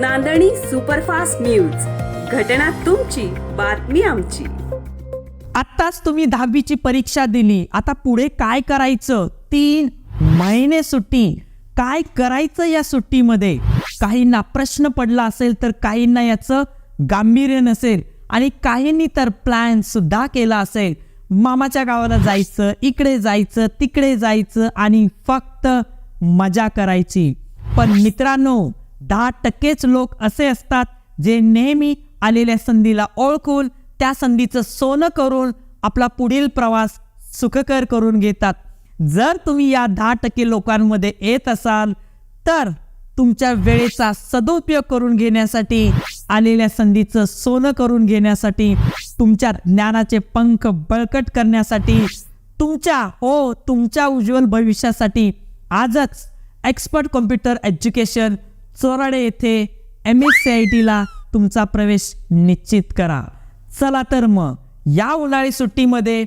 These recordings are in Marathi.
नांदणी सुपरफास्ट न्यूज. घटना तुमची बातमी आमची. आत्ताच तुम्ही दहावीची परीक्षा दिली. आता पुढे काय करायचं? तीन महिने सुट्टी. काय करायचं या सुट्टीमध्ये? काहींना प्रश्न पडला असेल तर काहींना याचं गांभीर्य नसेल आणि काहींनी तर प्लॅन सुद्धा केला असेल. मामाच्या गावाला जायचं इकडे जायचं तिकडे जायचं आणि फक्त मजा करायची. पण मित्रांनो दहा टक्केच लोक असे असतात जे नेहमी आलेल्या संधीला ओळखून त्या संधीचं सोनं करून आपला पुढील प्रवास सुखकर करून घेतात. जर तुम्ही या दहा टक्के लोकांमध्ये येत असाल तर तुमच्या वेळेचा सदुपयोग करून घेण्यासाठी आलेल्या संधीचं सोनं करून घेण्यासाठी तुमच्या ज्ञानाचे पंख बळकट करण्यासाठी तुमच्या हो तुमच्या उज्ज्वल भविष्यासाठी आजच एक्सपर्ट कॉम्प्युटर एज्युकेशन चोराडे येथे एम एस सी आय टीला तुमचा प्रवेश निश्चित करा. चला तर मग या उन्हाळी सुट्टीमध्ये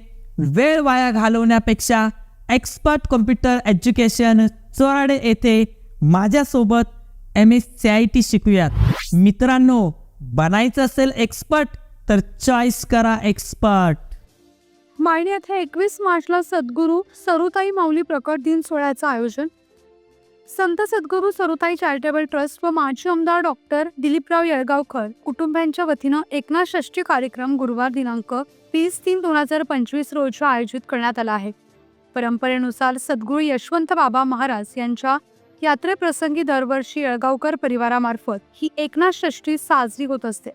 वेळ वाया घालवण्यापेक्षा एक्सपर्ट कॉम्प्युटर एज्युकेशन चोराडे येथे माझ्यासोबत M S C I T शिकूयात. मित्रांनो बनायचं असेल एक्सपर्ट तर चॉईस करा एक्सपर्ट मायणी येथे एकवीस मार्चला सद्गुरू सरुताई माऊली प्रकट दिन सोहळ्याचं आयोजन. संत सद्गुरू सरुताई चॅरिटेबल ट्रस्ट व माजी आमदार डॉक्टर दिलीपराव येळगावकर कुटुंबियांच्या वतीनं एकनाथ षष्ठी कार्यक्रम गुरुवार दिनांक वीस तीन दोन हजार पंचवीस रोजी आयोजित करण्यात आला आहे. परंपरेनुसार सद्गुरू यशवंत बाबा महाराज यांच्या यात्रेप्रसंगी दरवर्षी येळगावकर परिवारामार्फत ही एकनाथ षष्ठी साजरी होत असते.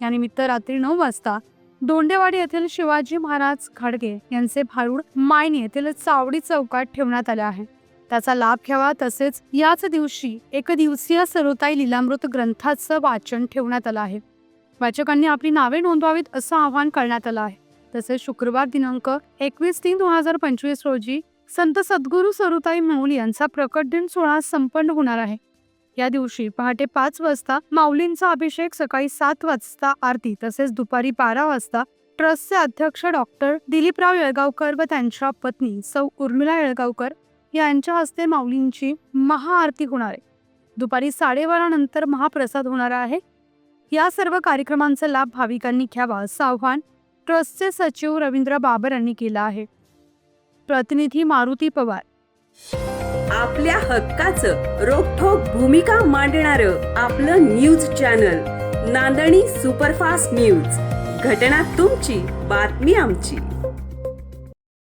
यानिमित्त रात्री नऊ वाजता दोंडेवाडी येथील शिवाजी महाराज खाडगे यांचे भारूड मायनी येथील चावडी चौकात ठेवण्यात आले आहे. त्याचा लाभ घ्यावा. तसेच याच दिवशी एक दिवसीय सरोताई लिलामृत ग्रंथाचं वाचन ठेवण्यात आलं आहे. वाचकांनी आपली नावे नोंदवावीत असं आवाहन करण्यात आलं आहे. तसेच शुक्रवार दिनांक एकवीस तीन दोन हजार पंचवीस रोजी संत सद्गुरू सरुताई माऊली यांचा प्रकट दिन सोहळा संपन्न होणार आहे. या दिवशी पहाटे पाच वाजता माऊलींचा अभिषेक सकाळी सात वाजता आरती तसेच दुपारी बारा वाजता ट्रस्टचे अध्यक्ष डॉक्टर दिलीपराव येळगावकर व त्यांच्या पत्नी सौ उर्मिला येळगावकर यांच्या हस्ते माऊलींची महाआरती होणार आहे. दुपारी साडेबारा नंतर महाप्रसाद होणार आहे. या सर्व कार्यक्रमांचा लाभ भाविकांनी घ्यावा असं आव्हान ट्रस्टचे सचिव रवींद्र बाबर यांनी केलं आहे. प्रतिनिधी मारुती पवार. आपल्या हक्काचं रोखोक भूमिका मांडणार आपलं news channel Nandani superfast news. घटना तुमची बातमी आमची.